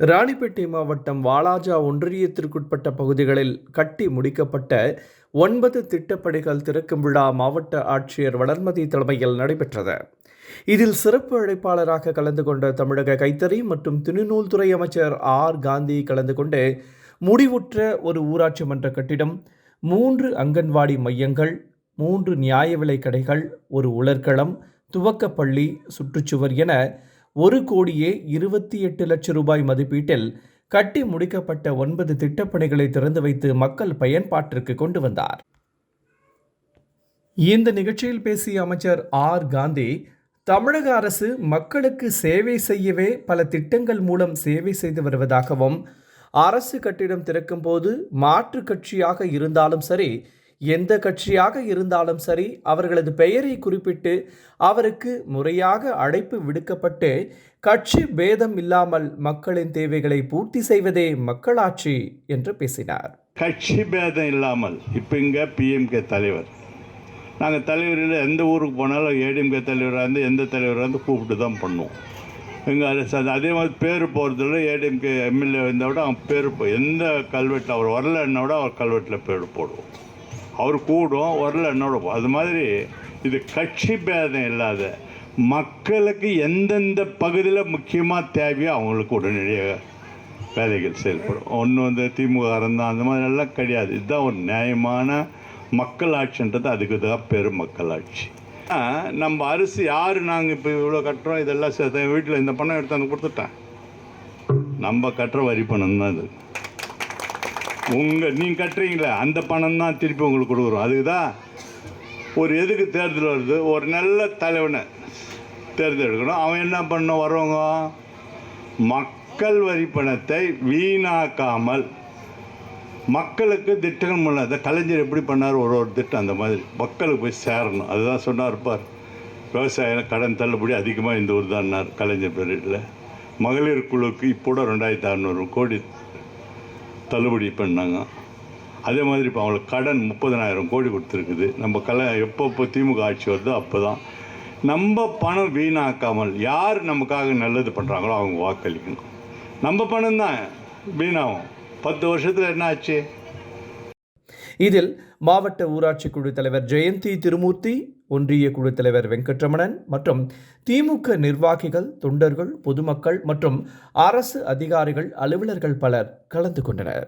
ராணிப்பேட்டை மாவட்டம் வாலாஜா ஒன்றியத்திற்குட்பட்ட பகுதிகளில் கட்டி முடிக்கப்பட்ட ஒன்பது திட்டப்பணிகள் திறக்கும் விழா மாவட்ட ஆட்சியர் வளர்மதி தலைமையில் நடைபெற்றது. இதில் சிறப்பு அழைப்பாளராக கலந்து கொண்ட தமிழக கைத்தறி மற்றும் துணிநூல்துறை அமைச்சர் ஆர். காந்தி கலந்து கொண்டு முடிவுற்ற ஒரு ஊராட்சி மன்ற கட்டிடம் மூன்று அங்கன்வாடி மையங்கள் மூன்று நியாய விலை கடைகள் ஒரு உலர்களம் துவக்கப்பள்ளி சுற்றுச்சுவர் என ஒரு கோடியே இருபத்தி எட்டு லட்சம் ரூபாய் மதிப்பீட்டில் கட்டி முடிக்கப்பட்ட ஒன்பது திட்டப்பணிகளை திறந்து வைத்து மக்கள் பயன்பாட்டிற்கு கொண்டு வந்தார். இந்த நிகழ்ச்சியில் பேசிய அமைச்சர் ஆர். காந்தி தமிழக அரசு மக்களுக்கு சேவை செய்யவே பல திட்டங்கள் மூலம் சேவை செய்து வருவதாகவும் அரசு கட்டிடம் திறக்கும் போது மாற்று கட்சியாக இருந்தாலும் சரி எந்த கட்சியாக இருந்தாலும் சரி அவர்களது பெயரை குறிப்பிட்டு அவருக்கு முறையாக அழைப்பு விடுக்கப்பட்டு கட்சி பேதம் இல்லாமல் மக்களின் தேவைகளை பூர்த்தி செய்வதே மக்களாட்சி என்று பேசினார். கட்சி பேதம் இல்லாமல் இப்போ இங்கே பிஎம்கே தலைவர். நாங்கள் தலைவரில் எந்த ஊருக்கு போனாலும் ஏடிஎம்கே தலைவராக இருந்து எந்த தலைவராக இருந்து கூப்பிட்டு தான் பண்ணுவோம் எங்கள் அதே மாதிரி பேர் போகிறதுல ஏடிஎம்கே எம்எல்ஏ இருந்தால் விட அவன் பேர் போ எந்த கல்வெட்டில் அவர் வரலன்னா விட அவர் கல்வெட்டில் பேர் போடுவோம். அவர் கூடும் வரல என்னோட அது மாதிரி இது கட்சி பேதம் இல்லாத மக்களுக்கு எந்தெந்த பகுதியில் முக்கியமாக தேவையோ அவங்களுக்கு உடனடியாக வேலைகள் செயல்படும். ஒன்று வந்து திமுக இருந்தால் அந்த மாதிரி எல்லாம் கிடையாது. இதுதான் ஒரு நியாயமான மக்களாட்சின்றது அதுக்கு தான் பெரும் மக்களாட்சி நம்ம அரிசி யார் நாங்கள் இப்போ இவ்வளோ கட்டுறோம்? இதெல்லாம் சேர்த்து வீட்டில் இந்த பணம் எடுத்து வந்து கொடுத்துட்டேன். நம்ம கட்டுற வரி பணம் தான் இது. உங்கள் நீங்கள் கட்டுறீங்களே அந்த பணம் தான் திருப்பி உங்களுக்கு கொடுக்குறோம். அதுக்கு தான் ஒரு எதுக்கு தேர்தல் வருது? ஒரு நல்ல தலைவனை தேர்ந்தெடுக்கணும். அவன் என்ன பண்ண வரவங்க மக்கள் வரி பணத்தை வீணாக்காமல் மக்களுக்கு திட்டங்கள் பண்ணாத கலைஞர் எப்படி பண்ணார்? ஒரு ஒரு திட்டம் அந்த மாதிரி. மக்களுக்கு போய் சேரணும். அதுதான் சொன்னார் இருப்பார். விவசாயம் கடன் தள்ளுபடி அதிகமாக இந்த ஊர் தான்னார் கலைஞர் பீரியடில். மகளிர் குழுக்கு இப்போ ரெண்டாயிரத்தி அறநூறு கோடி தள்ளுபடி பண்ணாங்க அதே மாதிரி இப்போ அவங்களுக்கு கடன் முப்பதனாயிரம் கோடி கொடுத்துருக்குது. நம்ம கலை எப்போ இப்போ திமுக ஆட்சி வருதோ அப்போ தான் நம்ம பணம் வீணாக்காமல் யார் நமக்காக நல்லது பண்ணுறாங்களோ அவங்க வாக்களிக்கணும். நம்ம பணம் தான் வீணாகும். பத்து வருஷத்தில் என்ன ஆச்சு? இதில் மாவட்ட ஊராட்சி குழு தலைவர் ஜெயந்தி திருமூர்த்தி ஒன்றிய குழு தலைவர் வெங்கட்ரமணன் மற்றும் திமுக நிர்வாகிகள் தொண்டர்கள் பொதுமக்கள் மற்றும் அரசு அதிகாரிகள் அலுவலர்கள் பலர் கலந்து கொண்டனர்.